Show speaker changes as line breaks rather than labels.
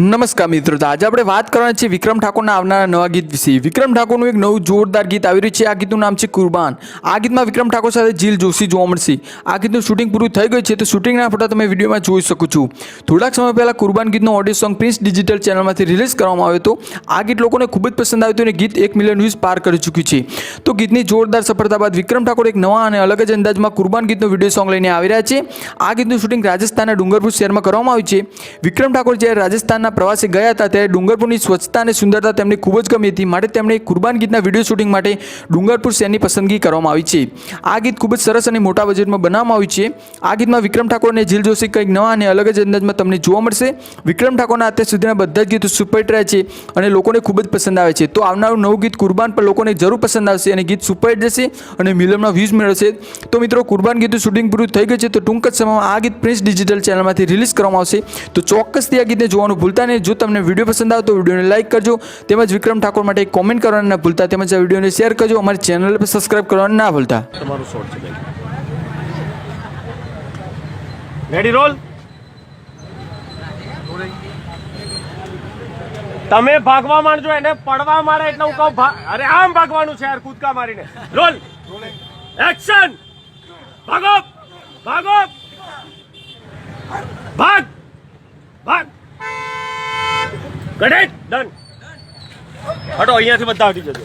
નમસ્કાર મિત્રો, તો આજે આપણે વાત કરવાની છે વિક્રમ ઠાકોરના આવનારા નવા ગીત વિશે. વિક્રમ ઠાકોરનું એક નવું જોરદાર ગીત આવી રહ્યું છે. આ ગીતનું નામ છે કુરબાન. આ ગીતમાં વિક્રમ ઠાકોર સાથે જીલ જોશી જોવા મળશે. આ ગીતનું શૂટિંગ પૂરું થઈ ગયું છે, તો શૂટિંગના ફોટા તમે વિડીયોમાં જોઈ શકો છો. થોડાક સમય પહેલાં કુરબાન ગીતનો ઓડિયો સોંગ પ્રિન્સ ડિજિટલ ચેનલમાંથી રિલીઝ કરવામાં આવ્યો હતો. આ ગીત લોકોને ખૂબ જ પસંદ આવ્યું હતું અને ગીત એક મિલિયન વ્યૂઝ પાર કરી ચૂક્યું છે. તો ગીતની જોરદાર સફળતા બાદ વિક્રમ ઠાકોર એક નવા અને અલગ જ અંદાજમાં કુરબાન ગીતનો વીડિયો સોંગ લઈને આવી રહ્યા છે. આ ગીતનું શૂટિંગ રાજસ્થાનના ડુંગરપુર શહેરમાં કરવામાં આવ્યું છે. વિક્રમ ઠાકોર જ્યારે રાજસ્થાનના પ્રવાસે ગયા હતા ત્યારે ડુંગરપુરની સ્વચ્છતા અને સુંદરતા તેમને ખૂબ જ ગમી હતી. માટે તેમણે કુરબાન ગીતના વીડિયો શૂટિંગ માટે ડુંગરપુર શહેરની પસંદગી કરવામાં આવી છે. આ ગીત ખૂબ જ સરસ અને મોટા બજેટમાં બનાવવામાં આવ્યું છે. આ ગીતમાં વિક્રમ ઠાકોર અને જીલ જોશી કંઈક નવા અને અલગ જ અંદાજમાં તમને જોવા મળશે. વિક્રમ ઠાકોરના અત્યાર સુધીના બધા જ ગીતો સુપરહિટ રહ્યા છે અને લોકોને ખૂબ જ પસંદ આવે છે. તો આવનારું નવું ગીત કુરબાન પર લોકોને જરૂર પસંદ આવશે અને ગીત સુપરહિટ જશે અને મિલમના વ્યૂઝ મેળવશે. તો મિત્રો, કુરબાન ગીતનું શૂટિંગ પૂરું થઈ ગયું છે. તો ટૂંક જ સમયમાં આ ગીત પ્રિન્સ ડિજિટલ ચેનલમાંથી રિલીઝ કરવામાં આવશે. તો ચોક્કસથી આ ગીતને જોવાનું ભૂલતા નહીં જો તમને વીડિયો પસંદ આવે તો વિડીયોને લાઇક કરજો. તેમજ વિક્રમ ઠાકોર માટે કોમેન્ટ કરવાનું ના ભૂલતા. તેમજ આ વિડીયોને શેર કરજો. અમારી ચેનલ પર સબસ્ક્રાઇબ કરવાનું ના ભૂલતા.
રેડી રોલ તમે ભાગવા માંડજો એને, પડવા મારે એટલે હું કહું અરે આમ ભાગવાનું છે યાર, કૂદકા મારીને. રોલ એક્શન ભાગો! ભાગ! ભાગ! કડેટ ડન હટો અહીંયાથી બધા હટી જજો